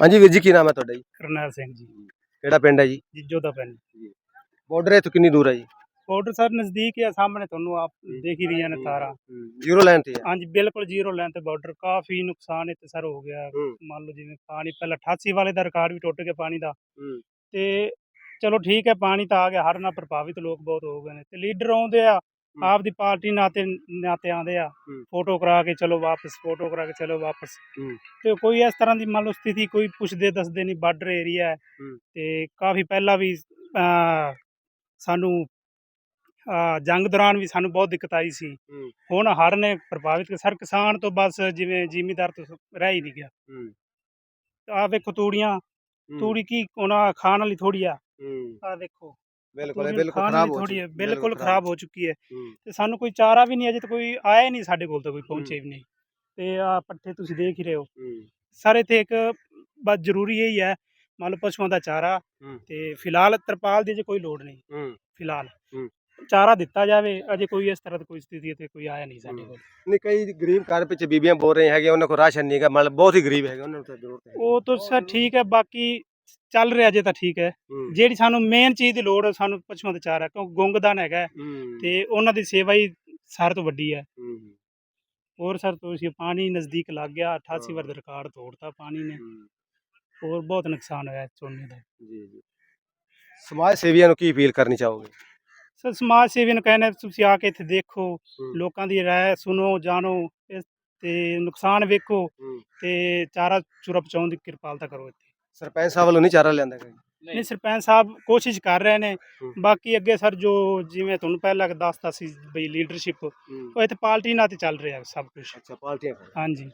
ਹਾਂਜੀ ਵੀਰ ਜੀ ਕੀ ਨਾਮ ਹੈ ਤੁਹਾਡਾ ਜੀ? ਕਰਨੈਲ ਸਿੰਘ ਜੀ। ਕਿਹੜਾ ਪਿੰਡ ਹੈ ਜੀ? ਜਿੱਜੋ ਦਾ ਪਿੰਡ। ਬਾਰਡਰ ਇੱਥੋਂ ਕਿੰਨੀ ਦੂਰ ਹੈ ਜੀ? ਬਾਰਡਰ ਸਰ ਨਜ਼ਦੀਕ ਹੈ ਸਾਹਮਣੇ ਤੁਹਾਨੂੰ ਆਪ ਦੇਖ ਹੀ ਰਹੀਆਂ ਨੇ ਤਾਰਾਂ। ਜ਼ੀਰੋ ਲਾਈਨ ਤੇ ਹੈ ਹਾਂਜੀ ਬਿਲਕੁਲ ਜ਼ੀਰੋ ਲਾਈਨ ਤੇ ਬਾਰਡਰ ਕਾਫੀ ਨੁਕਸਾਨ ਇੱਥੇ ਸਰ ਹੋ ਗਿਆ। ਮੰਨ ਲਓ ਜਿਵੇਂ ਪਾਣੀ ਪਹਿਲਾਂ 88 ਵਾਲੇ ਦਾ ਰਿਕਾਰਡ ਵੀ ਟੁੱਟ ਗਿਆ ਪਾਣੀ ਦਾ। ਤੇ ਚਲੋ ਠੀਕ ਹੈ ਪਾਣੀ ਤਾਂ ਆ ਗਿਆ ਹਰ ਨਾਲ ਪ੍ਰਭਾਵਿਤ ਲੋਕ ਬਹੁਤ ਹੋ ਗਏ ਨੇ। ਤੇ ਲੀਡਰ ਆਉਂਦੇ ਆ ਆਪ ਦੀ ਪਾਰਟੀ ਨਾਤੇ ਨਾਤੇ ਆਉਂਦੇ ਆ। ਫੋਟੋ ਕਰਾ ਕੇ ਚਲੋ ਵਾਪਸ ਫੋਟੋ ਕਰਾ ਕੇ ਚਲੋ ਵਾਪਸ। ਤੇ ਕੋਈ ਇਸ ਤਰ੍ਹਾਂ ਦੀ ਮੰਨ ਲਓ ਸਥਿਤੀ ਕੋਈ ਪੁੱਛਦੇ ਦੱਸਦੇ ਨਹੀਂ ਬਾਰਡਰ ਏਰੀਆ ਹੈ। ਤੇ ਕਾਫੀ ਪਹਿਲਾਂ ਵੀ ਸਾਨੂੰ ਜੰਗ ਦੌਰਾਨ ਵੀ ਸਾਨੂੰ ਬਹੁਤ ਦਿੱਕਤ ਆਈ ਸੀ। ਹੁਣ ਹੜ ਨੇ ਪ੍ਰਭਾਵਿਤ। ਸਰ ਕਿਸਾਨ ਤੋਂ ਬਸ ਜਿਵੇਂ ਜ਼ਿਮੀਦਾਰ ਤੋਂ ਰਹਿ ਹੀ ਨਹੀਂ ਗਿਆ। ਆ ਵੇਖੋ ਤੂੜੀਆਂ। ਤੂੜੀ ਕੀ ਉਹਨਾਂ ਖਾਣ ਵਾਲੀ ਥੋੜੀ ਆ। ਆ ਦੇਖੋ ਬਿਲਕੁਲ ਬਿਲਕੁਲ ਖਰਾਬ ਹੋ ਚੁੱਕੀ ਹੈ ਬਿਲਕੁਲ ਖਰਾਬ ਹੋ ਚੁੱਕੀ ਹੈ। ਤੇ ਸਾਨੂੰ ਕੋਈ ਚਾਰਾ ਵੀ ਨਹੀਂ ਅਜੇ ਤੱਕ ਕੋਈ ਆਇਆ ਹੀ ਨਹੀਂ ਸਾਡੇ ਕੋਲ ਤਾਂ ਕੋਈ ਪਹੁੰਚੇ ਵੀ ਨਹੀਂ ਤੇ ਆ ਪੱਠੇ ਤੁਸੀਂ ਦੇਖ ਹੀ ਰਹੇ ਹੋ। ਸਰ ਇੱਥੇ ਇੱਕ ਬਸ ਜ਼ਰੂਰੀ ਇਹ ਹੀ ਹੈ ਮੰਨ ਲਓ ਪਸ਼ੂਆਂ ਦਾ ਚਾਰਾ। ਤੇ ਫਿਲਹਾਲ ਤਰਪਾਲ ਦੀ ਜੇ ਕੋਈ ਲੋੜ ਨਹੀਂ। ਫਿਲਹਾਲ। ਚਾਰਾ ਦਿੱਤਾ ਜਾਵੇ ਅਜੇ ਕੋਈ ਇਸ ਤਰ੍ਹਾਂ ਦੀ ਕੋਈ ਸਥਿਤੀ ਇੱਥੇ ਕੋਈ ਆਇਆ ਨਹੀਂ ਸਾਡੇ। ਕੋਲ ਨਹੀਂ ਕਈ ਗਰੀਬ ਘਰ ਪਿੱਛੇ ਬੀਬੀਆਂ ਬੋਲ ਰਹੇ ਹੈਗੇ ਉਹਨਾਂ ਕੋਲ ਰਾਸ਼ਨ ਨਹੀਂ ਹੈਗਾ ਮਤਲਬ ਬਹੁਤ ਹੀ ਗਰੀਬ ਹੈਗੇ ਉਹਨਾਂ ਨੂੰ ਤਾਂ ਜ਼ਰੂਰਤ ਹੈ ਉਹ ਤਾਂ ਸਰ ਠੀਕ ਹੈ ਬਾਕੀ ਚੱਲ ਰਿਹਾ ਜੇ ਤਾਂ ਠੀਕ ਹੈ। ਜਿਹੜੀ ਸਾਨੂੰ ਮੇਨ ਚੀਜ਼ ਦੀ ਲੋੜ ਸਾਨੂੰ ਪਸ਼ੂਆਂ ਦਾ ਚਾਰਾ ਕਿਉਂਕਿ ਗੁੰਗਦਾਨ ਹੈਗਾ। ਤੇ ਉਹਨਾਂ ਦੀ ਸੇਵਾ ਹੀ ਸਾਰਿਆਂ ਤੋਂ ਵੱਡੀ ਹੈ। ਹੋਰ ਸਰ ਤੁਸੀਂ ਪਾਣੀ ਨਜ਼ਦੀਕ ਲੱਗ ਗਿਆ 88 ਵਾਰ ਰਿਕਾਰਡ ਤੋੜਤਾ ਪਾਣੀ ਨੇ। ਹੋਰ ਬਹੁਤ ਨੁਕਸਾਨ ਹੋਇਆ ਝੋਨੇ ਦਾ ਜੀ ਜੀ ਸਮਾਜ ਸੇਵੀਆਂ ਨੂੰ ਕੀ ਅਪੀਲ ਕਰਨੀ ਚਾਹੋਗੇ ਸਰ ਸਮਾਜ ਸੇਵੀ ਨੂੰ ਕਹਿੰਦੇ ਤੁਸੀਂ ਆ ਕੇ ਇੱਥੇ ਦੇਖੋ। ਲੋਕਾਂ ਦੀ ਰਾਏ ਸੁਣੋ ਜਾਣੋ ਤੇ ਨੁਕਸਾਨ ਵੇਖੋ। ਤੇ ਚਾਰਾ ਚੂਰਾ ਪਹੁੰਚਾਉਣ ਦੀ ਕਿਰਪਾਲਤਾ ਕਰੋ ਇੱਥੇ ਸਰਪੰਚ ਸਾਹਿਬ ਵੱਲੋਂ ਨਹੀਂ ਚਾਰਾ ਲਿਆਂਦਾ ਗਿਆ ਨਹੀਂ ਸਰਪੰਚ ਸਾਹਿਬ ਕੋਸ਼ਿਸ਼ ਕਰ ਰਹੇ ਨੇ। ਬਾਕੀ ਅੱਗੇ ਸਰ ਜੋ ਜਿਵੇਂ ਤੁਹਾਨੂੰ ਪਹਿਲਾਂ ਦੱਸਤਾ ਸੀ ਬਈ ਲੀਡਰਸ਼ਿਪ ਉਹ ਇੱਥੇ ਪਾਰਟੀ ਨਾਲ ਤੇ ਚੱਲ ਰਿਹਾ ਸਭ ਕੁਝ ਅੱਛਾ ਪਾਰਟੀਆਂ ਹਾਂਜੀ।